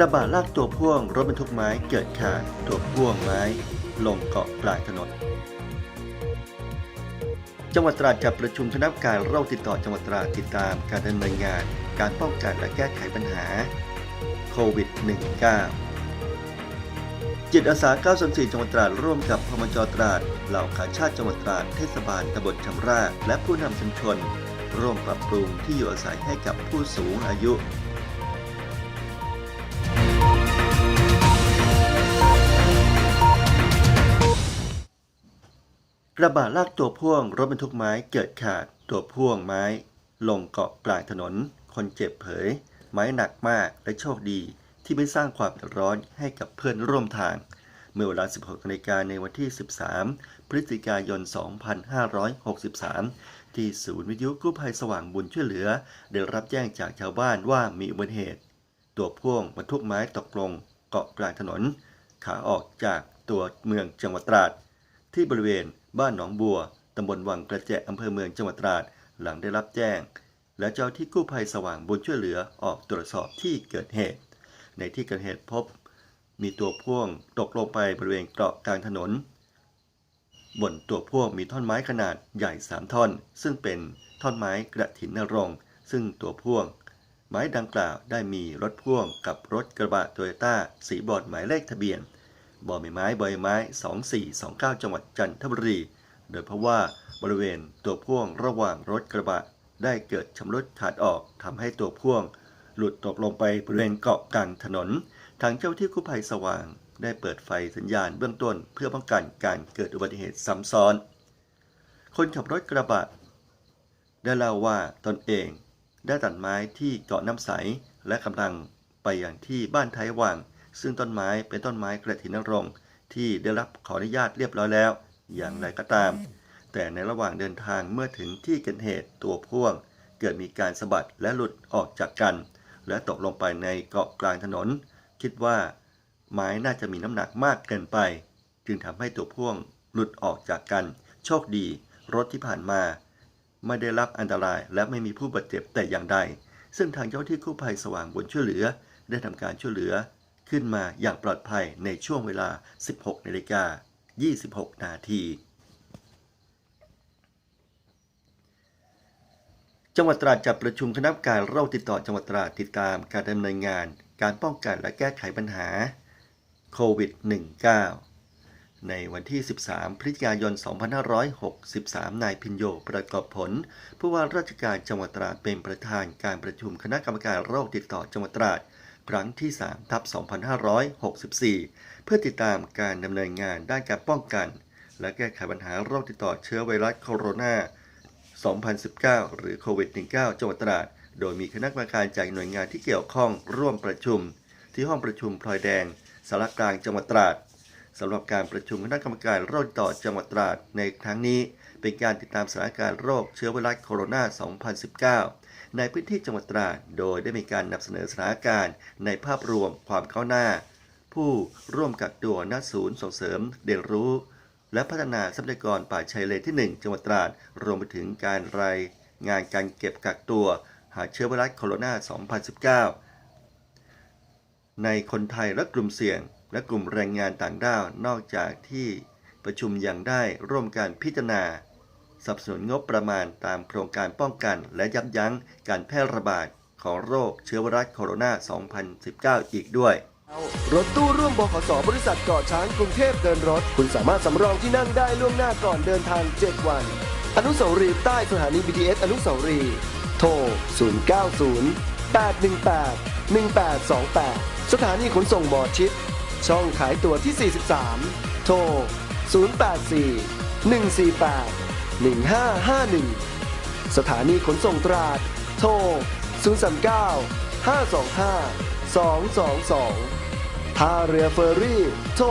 ระบะลากตัวพ่วงรถบรรทุกไม้เกิดขาดตัวพ่วงไม้ลงเกาะกลางถนน จังหวัดตราดจัดประชุมคณะกรรมการโรคติดต่อจังหวัดตราดติดตามการดำเนินงาน การป้องกันและแก้ไขปัญหาโควิด -19 จิตอาสา 934 จังหวัดตราดร่วมกับพมจตราด เหล่าขาชาติจังหวัดตราด เทศบาลตำบลชำราและผู้นำชุมชน ร่วมปรับปรุงที่อยู่อาศัยให้กับผู้สูงอายุ กระบะลากตัวพ่วงรถบรรทุกไม้เกิดขาดตัวพ่วงไม้ ลงเกาะกลางถนน คนเจ็บเผย ไม้หนักมากและโชคดีที่ไม่สร้างความเดือดร้อนให้กับเพื่อนร่วมทาง เมื่อเวลา 16นาฬิกาในวันที่ 13 พฤศจิกายน 2563 ที่ศูนย์วิทยุกู้ภัยสว่างบุญช่วยเหลือ ได้รับแจ้งจากชาวบ้านว่ามีอุบัติเหตุ ตัวพ่วงบรรทุกไม้ตกลงเกาะกลางถนน ขาออกจากตัวเมืองจังหวัดตราด ที่บริเวณ บ้านหนองบัวตำบลวังกระแจอำเภอเมืองจังหวัดตราด หลังได้รับแจ้ง และเจ้าที่กู้ภัยสว่างบุญช่วยเหลือออกตรวจสอบที่เกิดเหตุ ในที่เกิดเหตุพบ มีตัวพ่วงตกลงไปบริเวณเกาะกลางถนน บนตัวพ่วงมีท่อนไม้ขนาดใหญ่3ท่อน ซึ่งเป็นท่อนไม้กระถินนรงซึ่งตัวพ่วง ไม้ดังกล่าวได้มีรถพ่วงกับรถกระบะโตโยต้าสีบอดหมายเลขทะเบียน บ่อใบไม้บอไม้ 2429 จังหวัดจันทบุรี โดยเพราะว่าบริเวณตัวพ่วงระหว่างรถกระบะ ได้เกิดชำรุดขาดออกทำให้ตัวพ่วง หลุดตกลงไปบริเวณเกาะกลางถนน ทางเจ้าที่กู้ภัยสว่าง ได้เปิดไฟสัญญาณเบื้องต้น เพื่อป้องกันการเกิดอุบัติเหตุซ้ำซ้อน คนขับรถกระบะ ได้เล่าว่าตนเอง ได้ตัดไม้ที่เกาะน้ำใสและกำลังไปอย่างที่บ้านไทยวัง ซึ่งต้นไม้เป็นต้นไม้กระถินนรงที่ได้รับขออนุญาตเรียบร้อยแล้ว อย่างไรก็ตาม แต่ในระหว่างเดินทางเมื่อถึงที่เกิดเหตุตัวพ่วง เกิดมีการสะบัดและหลุดออกจากกัน และตกลงไปในเกาะกลางถนน คิดว่า ไม้น่าจะมีน้ำหนักมากเกินไป จึงทำให้ตัวพ่วงหลุดออกจากกัน โชคดี รถที่ผ่านมา ไม่ได้รับอันตรายและไม่มีผู้บาดเจ็บแต่อย่างใด ซึ่งทางเจ้าที่กู้ภัยสว่างบุญช่วยเหลือ ได้ทำการช่วยเหลือ ขึ้นมาอย่างปลอดภัยในช่วงเวลา 16นาฬิกา26 นาที จังหวัดตราดจัดประชุมคณะกรรมการโรคติดต่อจังหวัดตราดติดตามการดำเนินงาน การป้องกันและแก้ไขปัญหาโควิด -19 ในวันที่ 13 พฤศจิกายน 2563 นายพินโย ประกอบผล ผู้ว่าราชการจังหวัดตราดเป็นประธานการประชุมคณะกรรมการโรคติดต่อจังหวัดตราด ครั้งที่3ทับ2564 เพื่อติดตามการดำเนินงานด้านการป้องกัน และแก้ไขปัญหาโรคติดต่อเชื้อไวรัสโคโรนา 2019 หรือโควิด -19 จังหวัดตราด โดยมีคณะกรรมการจากหน่วยงานที่เกี่ยวข้องร่วมประชุม ที่ห้องประชุมพลอยแดงสารกลางจังหวัดตราดสำหรับการประชุมคณะกรรมการโรคติดต่อจังหวัดตราดในครั้งนี้ เป็นการติดตามสถานการณ์โรคเชื้อไวรัสโคโรนา 2019 ในพื้นที่จังหวัดตราด โดยได้มีการนำเสนอสถานการณ์ในภาพรวมความก้าวหน้า ผู้ร่วมกักตัวณศูนย์ส่งเสริมเรียนรู้ และพัฒนาทรัพยากรป่าชายเลนที่ 1 จังหวัดตราด รวมไปถึงการรายงานการเก็บกักตัว หาเชื้อไวรัสโคโรนา 2019 ในคนไทยและกลุ่มเสี่ยง และกลุ่มแรงงานต่างด้าวนอกจากที่ประชุมยังได้ร่วมการพิจารณา สนับสนุนงบประมาณตามโครงการป้องกัน และยับยั้งการแพร่ระบาดของโรคเชื้อไวรัสโคโรนา 2019 อีกด้วย รถตู้ร่วมบขสบริษัทเกาะช้างกรุงเทพเดินรถ คุณสามารถสำรองที่นั่งได้ล่วงหน้าก่อนเดินทาง 7 วัน อนุสาวรีย์ใต้สถานี BTS อนุสาวรีย์โทร 090 818 1828 สถานีขนส่งหมอชิด ช่องขายตั๋วที่ 43 โทร 084 148 1551 สถานีขนส่งตราด โทร 039 525 222 ท่าเรือเฟอร์รี่ โทร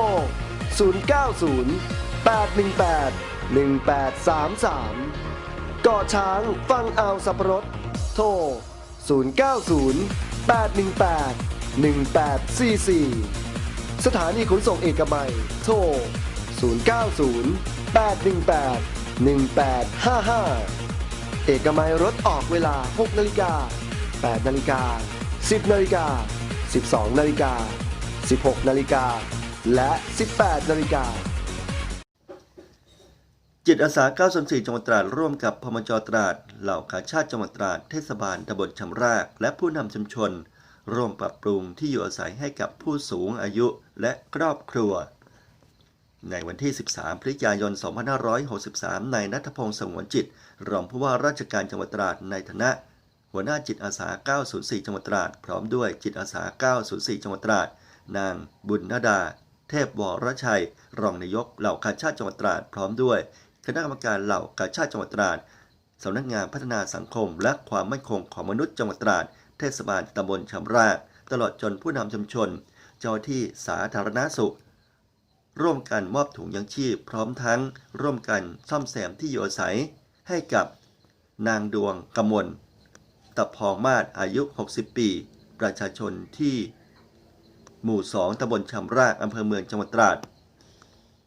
090 818 1833 เกาะช้างฟังอ่าวสับปะรด โทร 090 818 1844 สถานีขนส่งเอกมัย โทร 090 818 1855 เอกมัยรถออกเวลา 6 นาฬิกา 8 นาฬิกา 10 นาฬิกา 12 นาฬิกา 16 นาฬิกา และ 18 นาฬิกา จิตอาสา904จังหวัดตราด ร่วมกับพมจตราด เหล่าขาชาติจังหวัดตราด เทศบาลตำบลชำราก และผู้นำชุมชน ร่วมปรับปรุงที่อยู่อาศัยให้กับผู้สูงอายุและครอบครัว ในวันที่ 13 พฤศจิกายน 2563 นายนัทพงศ์สงวนจิต รองผู้ว่าราชการจังหวัดตราดในฐานะ หัวหน้าจิตอาสา 904 จังหวัดตราด พร้อมด้วยจิตอาสา 904 จังหวัดตราด นางบุญนาดา เทพวรชัย รองนายกเหล่ากาชาติจังหวัดตราด พร้อมด้วย คณะกรรมการเหล่ากาชาติจังหวัดตราดสำนักงานพัฒนาสังคม และความมั่นคงของมนุษย์จังหวัดตราด เทศบาลตำบลชำราตลอดจนผู้นำชุมชน เจ้าหน้าที่สาธารณสุข ร่วมกันมอบถุงยังชีพ พร้อมทั้งร่วมกันซ่อมแซมที่อยู่อาศัย ให้กับนางดวงกมลตะพองมาศอายุ 60 ปี ประชาชนที่ หมู่ 2ตำบลชำรากอำเภอเมืองจังหวัดตราด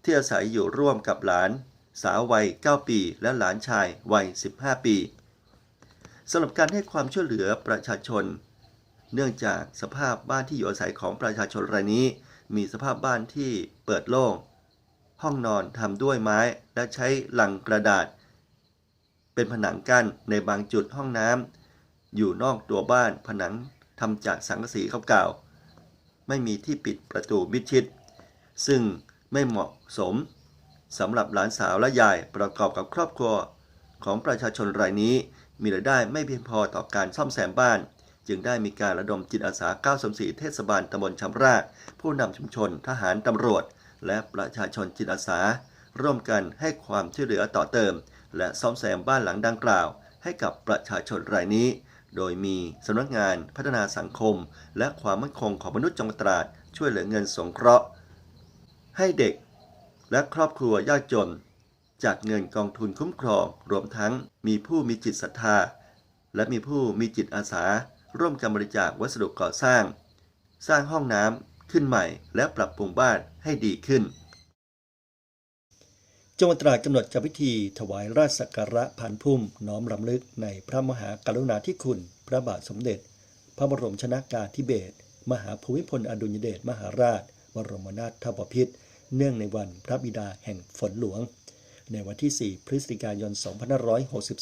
ที่อาศัยอยู่ร่วมกับหลาน สาววัย 9 ปี และหลานชายวัย 15 ปีสำหรับการให้ความช่วยเหลือประชาชน เนื่องจากสภาพบ้านที่อยู่อาศัยของประชาชนรายนี้ มีสภาพบ้านที่เปิดโล่ง ห้องนอนทำด้วยไม้และใช้หลังกระดาษ เป็นผนังกั้นในบางจุดห้องน้ำอยู่นอกตัวบ้านผนังทำจากสังกะสีเก่าๆไม่มีที่ปิดประตูมิดชิด ซึ่งไม่เหมาะสมสำหรับหลานสาวและยายประกอบกับครอบครัว ของประชาชนรายนี้มีรายได้ไม่เพียงพอต่อการซ่อมแซมบ้าน จึงได้มีการระดมจิตอาสา 934 เทศบาลตำบลชำรากผู้นำชุมชน ทหารตำรวจ และประชาชนจิตอาสา ร่วมกันให้ความช่วยเหลือต่อเติม และซ่อมแซมบ้านหลังดังกล่าว ให้กับประชาชนรายนี้ โดยมีสำนักงานพัฒนาสังคม และความมั่นคงของมนุษย์จังหวัดตราดช่วยเหลือเงินสงเคราะห์ ให้เด็ก และครอบครัวยากจน จากเงินกองทุนคุ้มครอง รวมทั้งมีผู้มีจิตศรัทธา และมีผู้มีจิตอาสา ร่วมกันบริจาควัสดุก่อสร้าง สร้างห้องน้ำขึ้นใหม่ และปรับปรุงบ้านให้ดีขึ้น จังหวัดตราดกำหนดจัดพิธีถวายราชสักการะผ่านพุ่ม น้อมรำลึกในพระมหากรุณาธิคุณ พระบาทสมเด็จ พระบรมชนากาธิเบศรมหาภูมิพลอดุลยเดชมหาราช บรมนาถบพิตรเนื่องในวันพระบิดาแห่งฝนหลวง ในวันที่ 4 พฤศจิกายน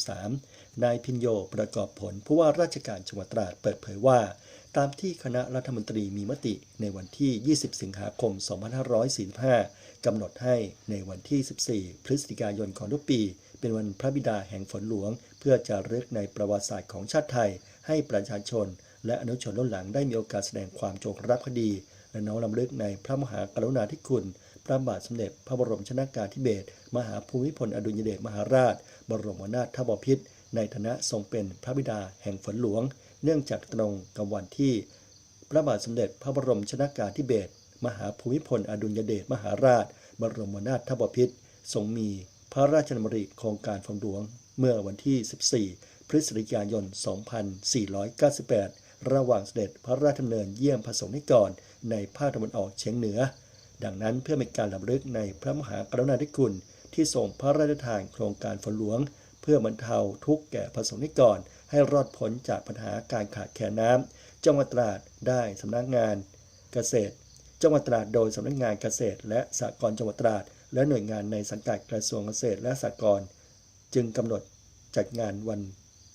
2563 นายพินโยประกอบผลผู้ว่าราชการจังหวัดตราดเปิดเผยว่า ตามที่คณะรัฐมนตรีมีมติในวันที่ 20 สิงหาคม 2545 กำหนดให้ในวันที่ 14 พฤศจิกายนของทุกปี เป็นวันพระบิดาแห่งฝนหลวง เพื่อจะรึกในประวัติศาสตร์ของชาติไทย ให้ประชาชน และอนุชนรุ่นหลังได้มีโอกาสแสดงความจงรักภักดีและน้อมรำลึกในพระมหากรุณาธิคุณ พระบาทสมเด็จพระบรมชนากาธิเบศรมหาภูมิพลอดุลยเดชมหาราช บรมนาถบพิตรในฐานะทรงเป็นพระบิดาแห่งฝนหลวง เนื่องจากตรงกับวันที่ พระบาทสมเด็จพระบรมชนากาธิเบศรมหาภูมิพลอดุลยเดชมหาราช บรมนาถบพิตรทรงมีพระราชดำริโครงการฝนหลวง เมื่อวันที่ 14 พฤศจิกายน 2498 ระหว่างเสด็จพระราชดำเนินเยี่ยมพระสงฆ์นิกรในภาคตะวันออกเฉียงเหนือ ดังนั้นเพื่อเป็นการรำลึกในพระมหากรุณาธิคุณ ที่ทรงพระราชทานโครงการฝนหลวง เพื่อบรรเทาทุกข์แก่พระสงนิกร ให้รอดพ้นจากปัญหาการขาดแคลนน้ำจังหวัดตราดได้สำนักงานเกษตร จังหวัดตราดโดยสำนักงานเกษตร และสหกรณ์จังหวัดตราด และหน่วยงานในสังกัดกระทรวงเกษตรและสหกรณ์จึงกำหนดจัดงานวัน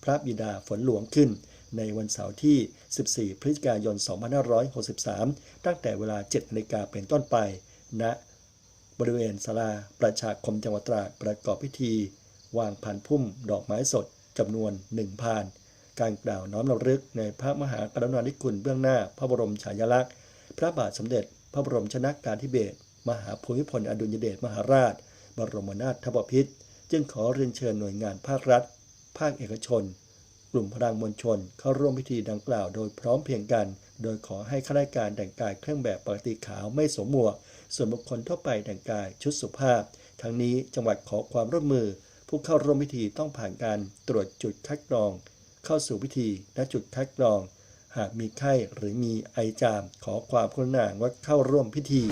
พระบิดาฝนหลวงขึ้น ในวันเสาร์ที่ 14 พฤศจิกายน 2563 ตั้งแต่เวลา7นาฬิกาเป็นต้นไปณบริเวณศาลาประชาคมจังหวัดตราดประกอบพิธี วางพันพุ่มดอกไม้สดจำนวนหนึ่งพานการกล่าวน้อมรำลึกในพระมหากรุณาธิคุณเบื้องหน้าพระบรมฉายาลักษณ์ พระบาทสมเด็จ พระบรมชนากาธิเบศรมหาภูมิพลอดุลยเดชมหาราช บรมนาถบพิตรจึงขอเรียนเชิญหน่วยงานภาครัฐ ภาคเอกชน ลุ่มพลังมวลชน เข้าร่วมพิธีดังกล่าวโดยพร้อมเพียงกัน โดยขอให้ข้าราชการแต่งกายเครื่องแบบปกติขาวไม่สวมหมวก ส่วนบุคคลทั่วไปแต่งกายชุดสุภาพ ทั้งนี้จังหวัดขอความร่วมมือ ผู้เข้าร่วมพิธีต้องผ่านการตรวจจุดคัดกรอง เข้าสู่พิธีณจุดคัดกรอง หากมีไข้หรือมีไอจามขอความกรุณางดเข้าร่วมพิธี